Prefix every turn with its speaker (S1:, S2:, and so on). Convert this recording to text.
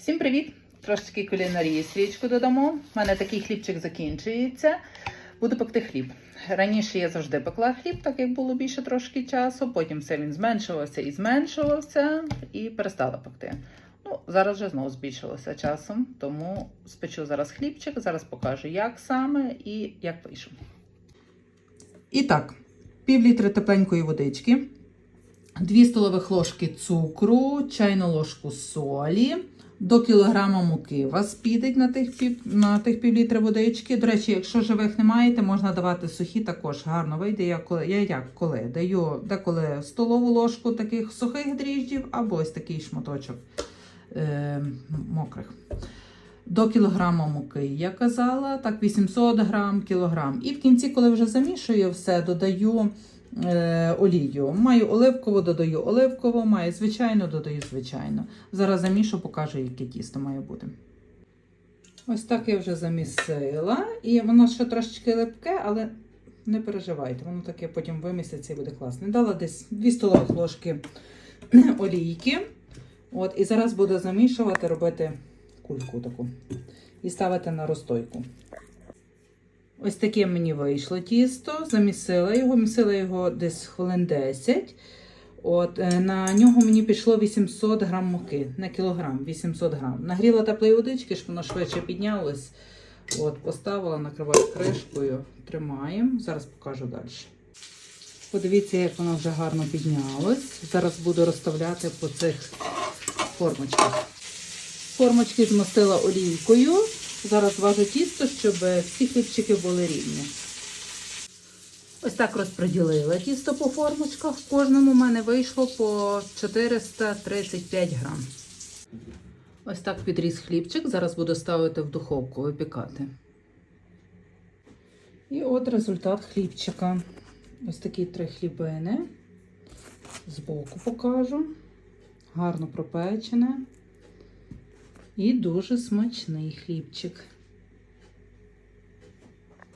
S1: Всім привіт! Трошечки кулінарії свічку додамо. У мене такий хлібчик закінчується. Буду пекти хліб. Раніше я завжди пекла хліб, так як було більше трошки часу. Потім все він зменшувався і зменшувався, і перестала пекти. Ну, зараз вже знову збільшилося часом, тому спечу зараз хлібчик, зараз покажу, як саме і як вийшов. І так, пів літри тепленької водички, 2 столових ложки цукру, чайну ложку солі, до кілограма муки вас підуть на тих пів, на тих пів літра водички. До речі, якщо живих не маєте, можна давати сухі, також гарно вийде. Я, коли, я як коли даю деколи столову ложку таких сухих дріжджів, або ось такий шматочок е, мокрих. До кілограма муки я казала, так 800 грам, кілограм. І в кінці, коли вже замішую все, додаю олію. Маю оливкову, додаю оливкову, маю звичайну, додаю звичайну. Зараз замішу, покажу, яке тісто має бути. Ось так я вже замісила. І воно ще трошечки липке, але не переживайте, воно таке потім виміситься і буде класно. Дала десь 2 столових ложки олійки. От, і зараз буду замішувати, робити кульку таку. І ставити на розстойку. Ось таке мені вийшло тісто. Замісила його, місила його десь хвилин 10. От, е, на нього мені пішло 800 грам муки, на кілограм 800 грам. Нагріла теплої водички, щоб воно швидше піднялось. От, поставила, накриваю кришкою, тримаємо. Зараз покажу далі. Подивіться, як воно вже гарно піднялось. Зараз буду розставляти по цих формочках. Формочки змастила олійкою. Зараз важу тісто, щоб всі хлібчики були рівні. Ось так розподілила тісто по формочках. В кожному в мене вийшло по 435 грам. Ось так підріс хлібчик. Зараз буду ставити в духовку випікати. І от результат хлібчика. Ось такі три хлібини. Збоку покажу. Гарно пропечене. І дуже смачний хлібчик.